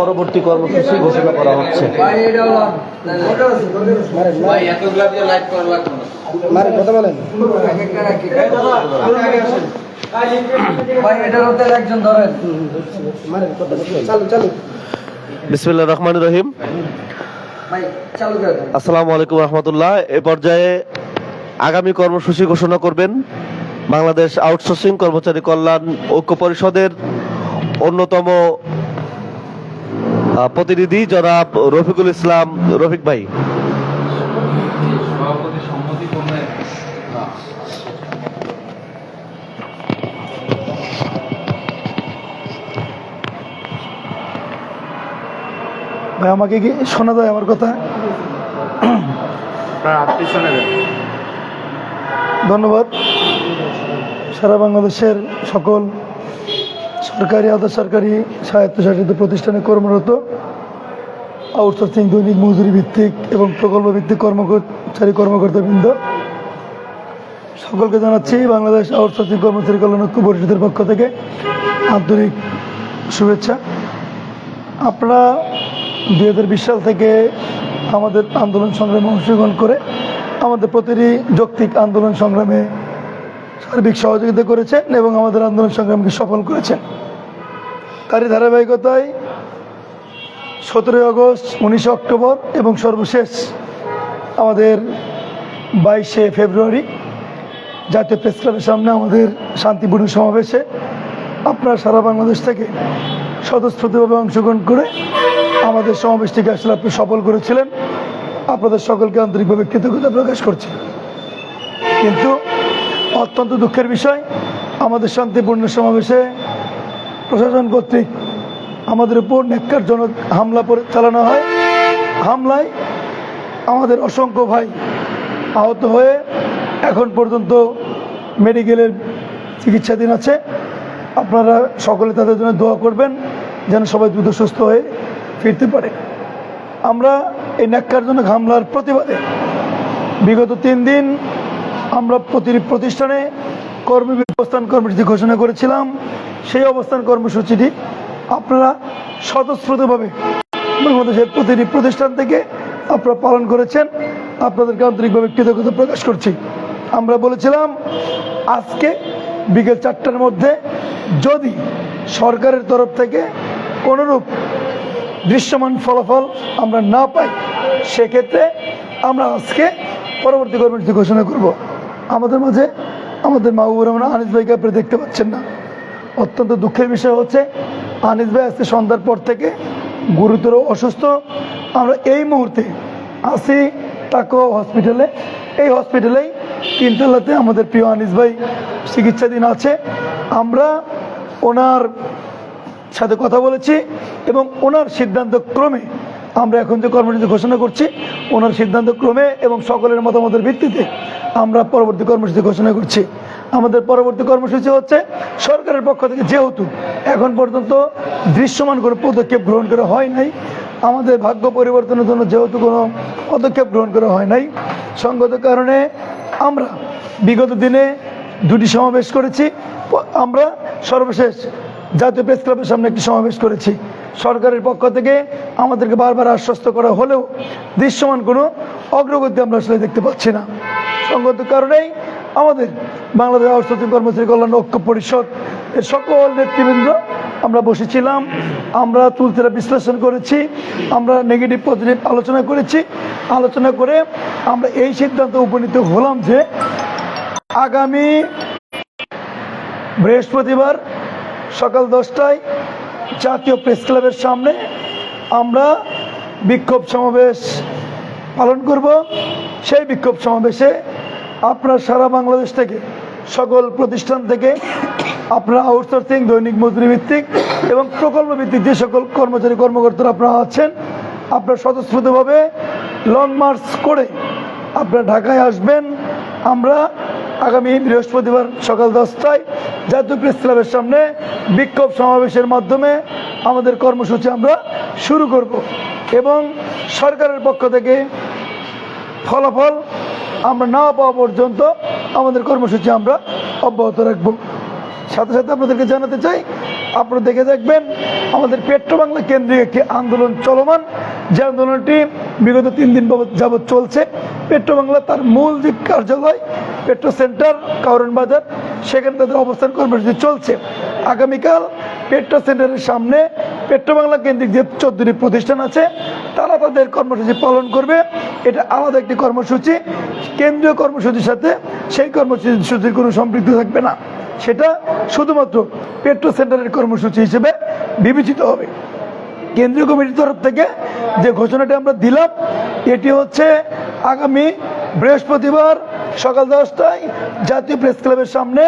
পরবর্তী কর্মসূচি ঘোষণা করা হচ্ছে। রহমান রহিম। আসসালামু আলাইকুম রহমতুল্লাহ। এ পর্যায়ে আগামী কর্মসূচি ঘোষণা করবেন বাংলাদেশ আউটসোর্সিং কর্মচারী কল্যাণ ঐক্য পরিষদের অন্যতম প্রতিনিধি জনাব রফিকুল ইসলাম। রফিক ভাই। ভাই আমাকে কি শোনা যায় আমার কথা? ধন্যবাদ। সারা বাংলাদেশের সকল সরকারি, আধা সরকারি স্বায়ত্তশাসিত প্রতিষ্ঠানে কর্মরত আউটসোর্সিং দৈনিক মজুরি ভিত্তিক এবং প্রকল্প ভিত্তিক কর্মচারী কর্মকর্তাবৃন্দ। সকলকে জানাচ্ছি, বাংলাদেশ আউটসোর্সিং কর্মচারী কল্যাণ ঐক্য পরিষদের পক্ষ থেকে আন্তরিক শুভেচ্ছা। আপনারা দুই হাজার বিশ সাল থেকে আমাদের আন্দোলন সংগ্রামে অংশগ্রহণ করে আমাদের প্রতিটি যৌক্তিক আন্দোলন সংগ্রামে সার্বিক সহযোগিতা করেছেন এবং আমাদের আন্দোলন সংগ্রামকে সফল করেছেন। তারই ধারাবাহিকতায় সতেরোই আগস্ট, উনিশে অক্টোবর এবং সর্বশেষ আমাদের বাইশে ফেব্রুয়ারি জাতীয় প্রেস ক্লাবের সামনে আমাদের শান্তিপূর্ণ সমাবেশে আপনারা সারা বাংলাদেশ থেকে স্বতঃস্ফূর্তভাবে অংশগ্রহণ করে আমাদের সমাবেশটিকে আসলে আপনি সফল করেছিলেন। আপনাদের সকলকে আন্তরিকভাবে কৃতজ্ঞতা প্রকাশ করছি। কিন্তু অত্যন্ত দুঃখের বিষয়, আমাদের শান্তিপূর্ণ সমাবেশে প্রশাসন কর্তৃক আমাদের উপর ন্যাক্কারজনক হামলা করে চালানো হয়। হামলায় আমাদের অসংখ্য ভাই আহত হয়ে এখন পর্যন্ত মেডিকেলের চিকিৎসাধীন আছে। আপনারা সকলে তাদের জন্য দোয়া করবেন যেন সবাই দ্রুত সুস্থ হয়ে ফিরতে পারে। আমরা এই ন্যাক্কারজনক হামলার প্রতিবাদে বিগত তিন দিন আমরা প্রতিটি প্রতিষ্ঠানে কর্মী অবস্থান কর্মসূচি ঘোষণা করেছিলাম, সেই অবস্থান কর্মসূচিটি আপনারা স্বতঃস্ফূর্তভাবে বাংলাদেশের প্রতিটি প্রতিষ্ঠান থেকে আপনারা পালন করেছেন। আপনাদেরকে আন্তরিকভাবে কৃতজ্ঞতা প্রকাশ করছি। আমরা বলেছিলাম, আজকে বিকেল চারটার মধ্যে যদি সরকারের তরফ থেকে কোনোরূপ দৃশ্যমান ফলাফল আমরা না পাই, সেক্ষেত্রে আমরা আজকে পরবর্তী কর্মসূচি ঘোষণা করব। আমাদের মাঝে আমাদের মাহবুবুর রহমান আনিস ভাইকে আপনি দেখতে পাচ্ছেন না। অত্যন্ত দুঃখের বিষয় হচ্ছে, আনিস ভাই আজকে সন্ধ্যার পর থেকে গুরুতর অসুস্থ। আমরা এই মুহূর্তে আসি তাকো হসপিটালে। এই হসপিটালেই তিনতলাতে আমাদের প্রিয় আনিস ভাই চিকিৎসাধীন আছে। আমরা ওনার সাথে কথা বলেছি এবং ওনার সিদ্ধান্ত ক্রমে আমরা এখন যে কর্মসূচি ঘোষণা করছি, ওনার সিদ্ধান্ত ক্রমে এবং সকলের মতামতের ভিত্তিতে আমরা পরবর্তী কর্মসূচি ঘোষণা করছি। আমাদের পরবর্তী কর্মসূচি হচ্ছে সরকারের পক্ষ থেকে যেহেতু এখন পর্যন্ত দৃশ্যমান কোনো পদক্ষেপ গ্রহণ করা হয় নাই, আমাদের ভাগ্য পরিবর্তনের জন্য যেহেতু কোনো পদক্ষেপ গ্রহণ করা হয় নাই, সঙ্গত কারণে আমরা বিগত দিনে দুটি সমাবেশ করেছি। আমরা সর্বশেষ জাতীয় প্রেস ক্লাবের সামনে একটি সমাবেশ করেছি। সরকারের পক্ষ থেকে আমাদেরকে বারবার আশ্বস্ত করা হলেও দৃশ্যমান কোনো অগ্রগতি আমরা আসলে দেখতে পাচ্ছি না। সঙ্গত কারণেই আমাদের বাংলাদেশ আউটসোর্সিং কর্মচারী কল্যাণ ঐক্য পরিষদ এর সকল নেতৃবৃন্দ আমরা বসেছিলাম, আমরা তুলতেরা বিশ্লেষণ করেছি, আমরা নেগেটিভ পজিটিভ আলোচনা করেছি। আলোচনা করে আমরা এই সিদ্ধান্ত উপনীত হলাম যে আগামী বৃহস্পতিবার সকাল দশটায় জাতীয় প্রেস ক্লাবের সামনে আমরা বিক্ষোভ সমাবেশ পালন করব। সেই বিক্ষোভ সমাবেশে আপনার সারা বাংলাদেশ থেকে, সকল প্রতিষ্ঠান থেকে আপনারা আউটসোর্সিং, দৈনিক মজুরি ভিত্তিক এবং প্রকল্প ভিত্তিক যে সকল কর্মচারী, কর্মকর্তারা আপনারা আছেন, আপনারা স্বতঃস্ফূর্তভাবে লং মার্চ করে আপনারা ঢাকায় আসবেন। আমরা আগামী বৃহস্পতিবার সকাল দশটায় জাতীয় প্রেস ক্লাবের সামনে বিক্ষোভ সমাবেশের মাধ্যমে আমাদের কর্মসূচি আমরা শুরু করব এবং সরকারের পক্ষ থেকে ফলাফল আমরা না পাওয়া পর্যন্ত আমাদের কর্মসূচি আমরা অব্যাহত রাখব। সাথে সাথে আপনাদেরকে জানাতে চাই, আপনারা দেখে দেখবেন আমাদের পেট্রো বাংলা কেন্দ্রিক একটি আন্দোলন চলমান। যে আন্দোলনটি বিগত তিন দিন যাবৎ চলছে। পেট্রো বাংলা তার মূল যে কার্যালয়, পেট্রো সেন্টার কারণ বাজার, সেখানে তাদের অবস্থান কর্মসূচি চলছে। আগামীকাল পেট্রো সেন্টারের সামনে পেট্রো বাংলা কেন্দ্রিক যে চোদ্দটি প্রতিষ্ঠান আছে, তারা তাদের কর্মসূচি পালন করবে। এটা আলাদা একটি কর্মসূচি। কেন্দ্রীয় কর্মসূচির সাথে সেই কর্মসূচির কোনো সম্পৃক্ত থাকবে না। সেটা শুধুমাত্র পেট্রো সেন্টারের কর্মসূচি হিসেবে বিবেচিত হবে। কেন্দ্রীয় কমিটির তরফ থেকে যে ঘোষণাটি আমরা দিলাম, এটি হচ্ছে আগামী বৃহস্পতিবার সকাল দশটায় জাতীয় প্রেস ক্লাবের সামনে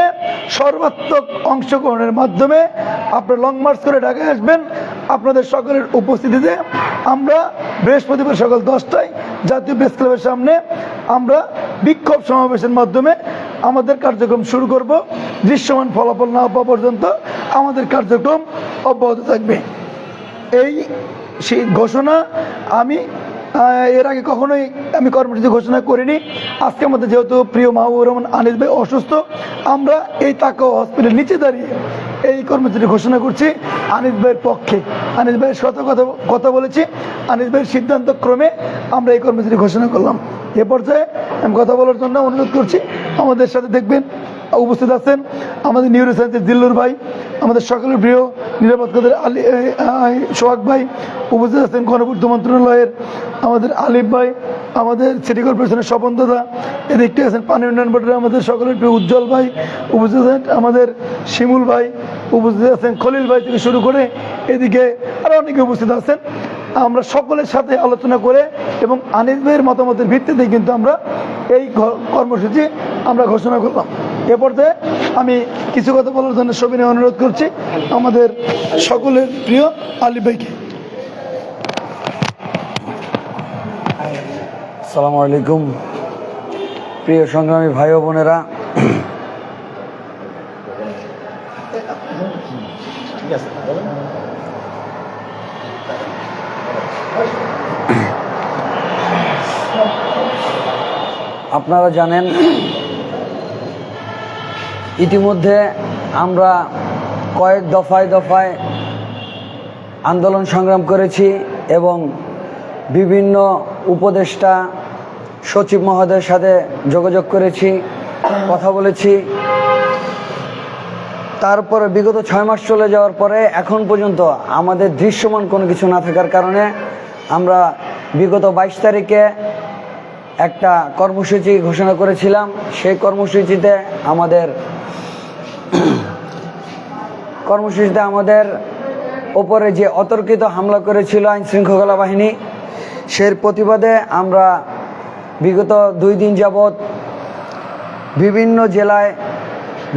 সর্বাত্মক অংশগ্রহণের মাধ্যমে আপনারা লং মার্চ করে ঢাকায় আসবেন। আপনাদের সকলের উপস্থিতিতে আমরা বৃহস্পতিবার সকাল দশটায় জাতীয় প্রেস ক্লাবের সামনে আমরা বিক্ষোভ সমাবেশের মাধ্যমে আমাদের কার্যক্রম শুরু করব। দৃশ্যমান ফলাফল না পাওয়া পর্যন্ত আমাদের কার্যক্রম অব্যাহত থাকবে। এই সেই ঘোষণা আমি এর আগে কখনোই আমি কর্মসূচি ঘোষণা করিনি। আজকে আমাদের যেহেতু প্রিয় মাহবুব রহমান আনিস ভাই অসুস্থ, আমরা এই তাকে হসপিটাল নিচে দাঁড়িয়ে এই কর্মসূচি ঘোষণা করছি আনিস ভাইয়ের পক্ষে। আনিস ভাইয়ের সাথে কথা কথা বলেছি। আনিস ভাইয়ের সিদ্ধান্ত ক্রমে আমরা এই কর্মসূচি ঘোষণা করলাম। এ পর্যায়ে আমি কথা বলার জন্য অনুরোধ করছি। আমাদের সাথে দেখবেন। উপস্থিত আছেন আমাদের নিউরো সায়েন্সের দিল্লুর ভাই, আমাদের সকলের প্রিয় নিরাপত্তাদের আলী সোহাগ ভাই উপস্থিত আছেন গণপূর্ত মন্ত্রণালয়ের, আমাদের আলিফ ভাই, আমাদের সিটি কর্পোরেশনের স্বপন দাদা এদিকটা আছেন পানি উন্নয়ন বোর্ডের আমাদের সকলের প্রিয় উজ্জ্বল ভাই উপস্থিত আছেন, আমাদের শিমুল ভাই উপস্থিত আছেন, খলিল ভাই থেকে শুরু করে এদিকে আরও অনেকে উপস্থিত আছেন। আমরা সকলের সাথে আলোচনা করে এবং আনিস ভাইয়ের মতামতের ভিত্তিতে কিন্তু আমরা এই কর্মসূচি আমরা ঘোষণা করলাম। এ পর্যায়ে আমি কিছু কথা বলার জন্য সবিনয় অনুরোধ করছি আমাদের সকলের প্রিয় আলী ভাইকে। আসসালামু আলাইকুম। প্রিয় সংগ্রামী ভাই বোনেরা। আপনারা জানেন ইতিমধ্যে আমরা কয়েক দফায় দফায় আন্দোলন সংগ্রাম করেছি এবং বিভিন্ন উপদেষ্টা, সচিব মহোদয়ের সাথে যোগাযোগ করেছি, কথা বলেছি। তারপরে বিগত ছয় মাস চলে যাওয়ার পরে এখন পর্যন্ত আমাদের দৃশ্যমান কোনো কিছু না থাকার কারণে আমরা বিগত বাইশ তারিখে একটা কর্মসূচি ঘোষণা করেছিলাম। সেই কর্মসূচিতে আমাদের কর্মসূচিতে আমাদের ওপরে যে অতর্কিত হামলা করেছিল আইন শৃঙ্খলা বাহিনী, সেই প্রতিবাদে আমরা বিগত দুই দিন যাবৎ বিভিন্ন জেলায়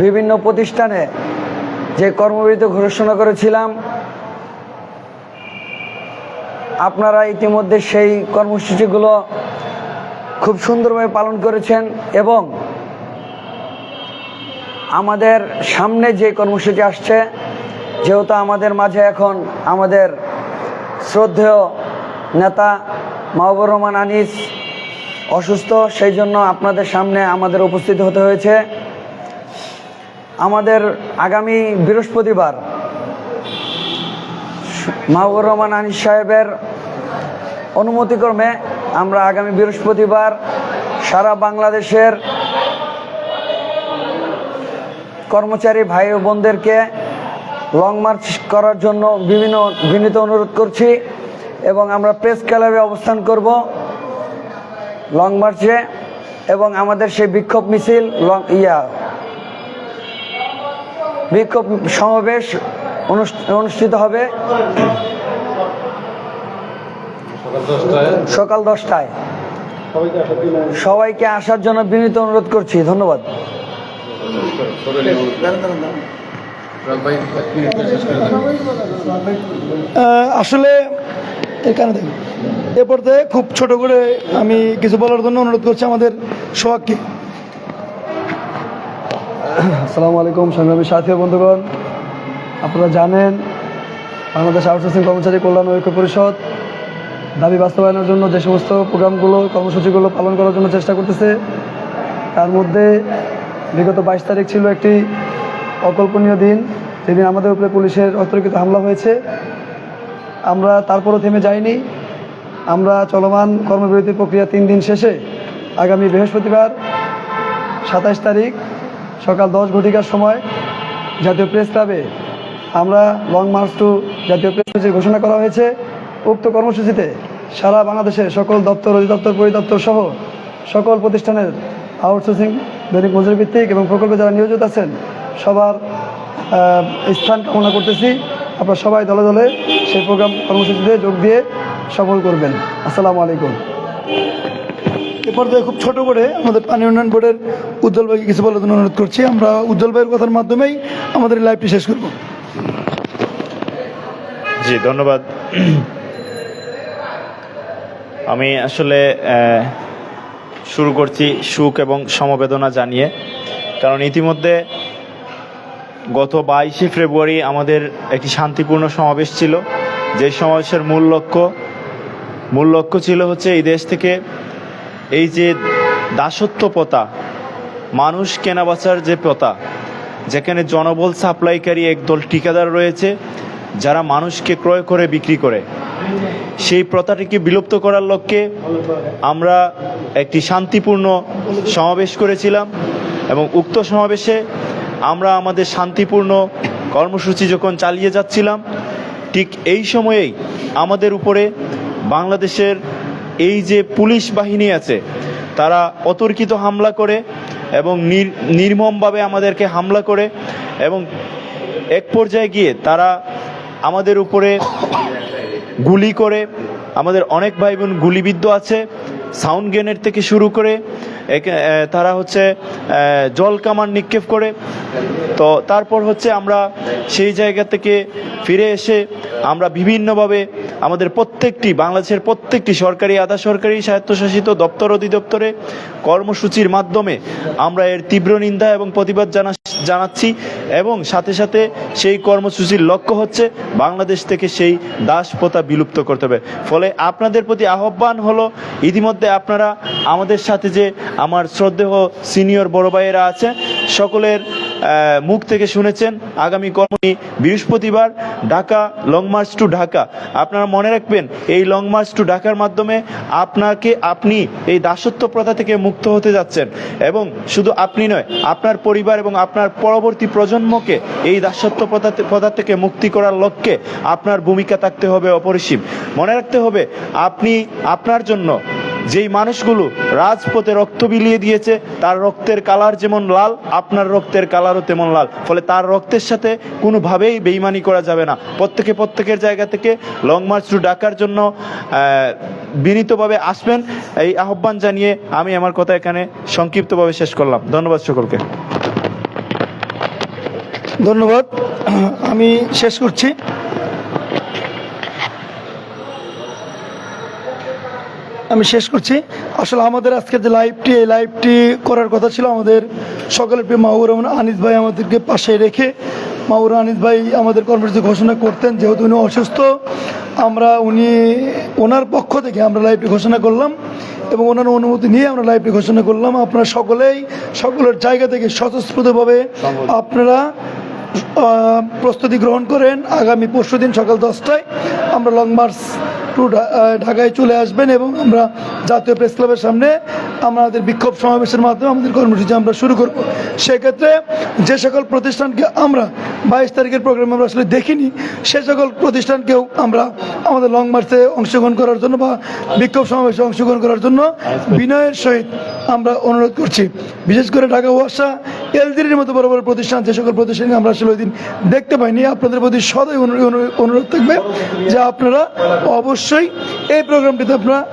বিভিন্ন প্রতিষ্ঠানে যে কর্মবিরতি ঘোষণা করেছিলাম, আপনারা ইতিমধ্যে সেই কর্মসূচিগুলো খুব সুন্দরভাবে পালন করেছেন এবং আমাদের সামনে যে কর্মসূচি আসছে, যেহেতু আমাদের মাঝে এখন আমাদের শ্রদ্ধেয় নেতা মাহবুর রহমান আনিস অসুস্থ, সেই জন্য আপনাদের সামনে আমাদের উপস্থিত হতে হয়েছে। আমাদের আগামী বৃহস্পতিবার মাহবুর রহমান আনিস সাহেবের অনুমতিক্রমে আমরা আগামী বৃহস্পতিবার সারা বাংলাদেশের কর্মচারী ভাই ও বোনদেরকে লং মার্চ করার জন্য বিভিন্ন বিনীত অনুরোধ করছি এবং আমরা প্রেস ক্লাবে অবস্থান করব লং মার্চে এবং আমাদের সেই বিক্ষোভ মিছিল লং ইয়া, বিক্ষোভ সমাবেশ অনুষ্ঠ- অনুষ্ঠিত হবে সকাল দশটায়। সবাইকে আসার জন্য বিনীত অনুরোধ করছি, ধন্যবাদ। আসলে এখানে দেখুন, এ পর্যায়ে খুব ছোট করে আমি কিছু বলার জন্য অনুরোধ করছি আমাদের সোহাগকে। আসসালামু আলাইকুম সংগ্রামী সাথী বন্ধুগণ। আপনারা জানেন, বাংলাদেশ আউটসোর্সিং কর্মচারী কল্যাণ ঐক্য পরিষদ দাবি বাস্তবায়নের জন্য যে সমস্ত প্রোগ্রামগুলো, কর্মসূচিগুলো পালন করার জন্য চেষ্টা করতেছে, তার মধ্যে বিগত বাইশ তারিখ ছিল একটি অকল্পনীয় দিন। যেদিন আমাদের উপরে পুলিশের অতর্কিত হামলা হয়েছে। আমরা তারপরও থেমে যাইনি। আমরা চলমান কর্মবিরতি প্রক্রিয়া তিন দিন শেষে, আগামী বৃহস্পতিবার, সাতাশ তারিখ, সকাল দশ ঘটিকার সময় জাতীয় প্রেস ক্লাবে আমরা লং মার্চ টু জাতীয় প্রেস ঘোষণা করা হয়েছে। উক্ত কর্মসূচিতে সারা বাংলাদেশের সকল দপ্তর, অধিদপ্তর, পরিদপ্তর সহ সকল প্রতিষ্ঠানের আউটসোর্সিং দৈনিক মজুরি ভিত্তিক এবং প্রকল্পে যারা নিয়োজিত আছেন, সবার স্থান কামনা করতেছি। আপনারা সবাই দলে দলে সেই প্রোগ্রাম কর্মসূচিতে যোগ দিয়ে সফল করবেন। আসসালামু আলাইকুম। এ পর্যায়ে খুব ছোট করে আমাদের পানি উন্নয়ন বোর্ডের উজ্জ্বল ভাইকে কিছু বলার জন্য অনুরোধ করছি। আমরা উজ্জ্বল ভাইয়ের কথার মাধ্যমেই আমাদের লাইভটি শেষ করব। জি, ধন্যবাদ। আমি আসলে শুরু করছি সুখ এবং সমবেদনা জানিয়ে। কারণ ইতিমধ্যে গত বাইশে ফেব্রুয়ারি আমাদের একটি শান্তিপূর্ণ সমাবেশ ছিল। যে সমাবেশের মূল লক্ষ্য মূল লক্ষ্য ছিল হচ্ছে এই দেশ থেকে এই যে দাসত্ব প্রথা মানুষ কেনাবেচার যে প্রথা, যেখানে জনবল সাপ্লাইকারী একদল ঠিকাদার রয়েছে যারা মানুষকে ক্রয় করে, বিক্রি করে। সেই প্রথাটিকে বিলুপ্ত করার লক্ষ্যে আমরা একটি শান্তিপূর্ণ সমাবেশ করেছিলাম এবং উক্ত সমাবেশে আমরা আমাদের শান্তিপূর্ণ কর্মসূচি যখন চালিয়ে যাচ্ছিলাম, ঠিক এই সময়েই আমাদের উপরে বাংলাদেশের এই যে পুলিশ বাহিনী আছে, তারা অতর্কিত হামলা করে এবং নির- নির্মমভাবে আমাদেরকে হামলা করে এবং এক পর্যায়ে গিয়ে তারা আমাদের উপরে গুলি করে আমাদের অনেক ভাই বোন গুলিবিদ্ধ আছে। সাউন্ড গ্রেনেড থেকে শুরু করে তারা হচ্ছে জল কামান নিক্ষেপ করে। তো তারপর হচ্ছে আমরা সেই জায়গা থেকে ফিরে এসে আমরা বিভিন্নভাবে আমাদের প্রত্যেকটি, বাংলাদেশের প্রত্যেকটি সরকারি, আধা সরকারি স্বায়ত্তশাসিত দপ্তর অধিদপ্তরে কর্মসূচির মাধ্যমে আমরা এর তীব্র নিন্দা এবং প্রতিবাদ জানা, জানাচ্ছি এবং সাথে সাথে সেই কর্মসূচির লক্ষ্য হচ্ছে বাংলাদেশ থেকে সেই দাস প্রথা বিলুপ্ত করতে হবে। ফলে আপনাদের প্রতি আহ্বান হলো, ইতিমধ্যে আপনারা আমাদের সাথে যে আমার শ্রদ্ধেয় সিনিয়র বড় ভাইয়েরা আছে, সকলের মুখ থেকে শুনেছেন। আগামী কর্মী বৃহস্পতিবার Dhaka long march to Dhaka. আপনারা মনে রাখবেন, এই লং মার্চ টু ঢাকার মাধ্যমে আপনাকে আপনি এই দাসত্ব প্রথা থেকে মুক্ত হতে যাচ্ছেন। এবং শুধু আপনি নয়, আপনার পরিবার এবং আপনার পরবর্তী প্রজন্মকে এই দাসত্ব প্রথা থেকে মুক্তি করার লক্ষ্যে আপনার ভূমিকা থাকতে হবে অপরিসীম। মনে রাখতে হবে, আপনি আপনার জন্য যেই মানুষগুলো রাজপথে রক্ত বিলিয়ে দিয়েছে, তার রক্তের কালার যেমন লাল, আপনার রক্তের কালারও তেমন লাল। ফলে তার রক্তের সাথে কোনোভাবেই বেইমানি করা যাবে না। প্রত্যেকে প্রত্যেকের জায়গা থেকে লং মার্চ টু ডাকার জন্য বিনীতভাবে আসবেন। এই আহ্বান জানিয়ে আমি আমার কথা এখানে সংক্ষিপ্তভাবে শেষ করলাম। ধন্যবাদ সকলকে। ধন্যবাদ। আমি শেষ করছি। আমি শেষ করছি। আসলে আমাদের আজকে যে লাইভটি এই লাইভটি করার কথা ছিল আমাদের সকলের প্রিয় মাহুর রহমান আনিস ভাই আমাদেরকে পাশে রেখে। মাহুর আনিস ভাই আমাদের কর্মসূচি ঘোষণা করতেন যেহেতু উনি অসুস্থ আমরা উনি ওনার পক্ষ থেকে আমরা লাইভটি ঘোষণা করলাম এবং ওনার অনুমতি নিয়ে আমরা লাইভটি ঘোষণা করলাম। আপনারা সকলেই সকলের জায়গা থেকে স্বতঃস্ফূর্তভাবে আপনারা প্রস্তুতি গ্রহণ করেন। আগামী পরশু দিন সকাল দশটায় আমরা লং মার্চ টু ঢাকায় চলে আসবেন এবং আমরা জাতীয় প্রেস ক্লাবের সামনে আমাদের বিক্ষোভ সমাবেশের মাধ্যমে আমাদের কর্মসূচি আমরা শুরু করব। সেক্ষেত্রে যে সকল প্রতিষ্ঠানকে আমরা বাইশ তারিখের প্রোগ্রামে আমরা আসলে দেখিনি, সে সকল প্রতিষ্ঠানকেও আমরা আমাদের লং মার্চে অংশগ্রহণ করার জন্য বা বিক্ষোভ সমাবেশে অংশগ্রহণ করার জন্য বিনয়ের সহিত আমরা অনুরোধ করছি। বিশেষ করে ঢাকা ওয়াসা এলজির মতো বড় বড় প্রতিষ্ঠান, যে সকল প্রতিষ্ঠানকে আমরা আসলে ওই দিন। দেখতে পাইনি। আপনাদের প্রতি অনু- অনুরোধ থাকবে যে আপনারা অবশ্যই এই প্রোগ্রামটিতে আপনারা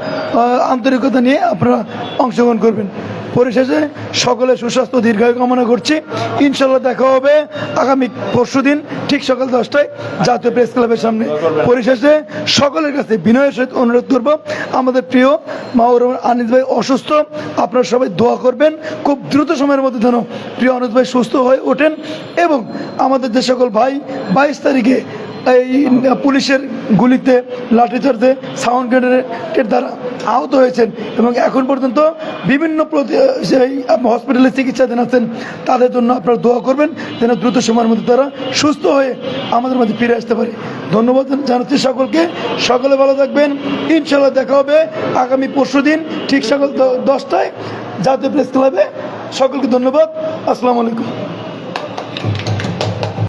আন্তরিকতা নিয়ে আপনারা অংশগ্রহণ করবেন। পরিশেষে সকলে সুস্বাস্থ্য দীর্ঘায়ু কামনা করছি। ইনশাল্লাহ দেখা হবে আগামী পরশু দিন, ঠিক সকাল দশটায় জাতীয় প্রেস ক্লাবের সামনে। পরিশেষে সকলের কাছে বিনয়ের সহিত অনুরোধ করব। আমাদের প্রিয় মাহর আনিস ভাই অসুস্থ, আপনারা সবাই দোয়া করবেন। খুব দ্রুত সময়ের মধ্যে যেন প্রিয় আনিস ভাই সুস্থ হয়ে ওঠেন এবং আমাদের যে সকল ভাই, বাইশ তারিখে এই পুলিশের গুলিতে, লাঠিচার্জে সাউন্ড গ্রেনেডের দ্বারা আহত হয়েছেন এবং এখন পর্যন্ত বিভিন্ন সেই হসপিটালে চিকিৎসাধীন আছেন। তাদের জন্য আপনারা দোয়া করবেন যেন দ্রুত সময়ের মধ্যে তারা সুস্থ হয়ে আমাদের মাঝে ফিরে আসতে পারে। ধন্যবাদ জানাচ্ছি সকলকে। সকলে ভালো থাকবেন। ইনশাল্লাহ দেখা হবে আগামী পরশু দিন, ঠিক সকাল দশটায় জাতীয় প্রেস ক্লাবে। সকলকে ধন্যবাদ। আসসালামু আলাইকুম।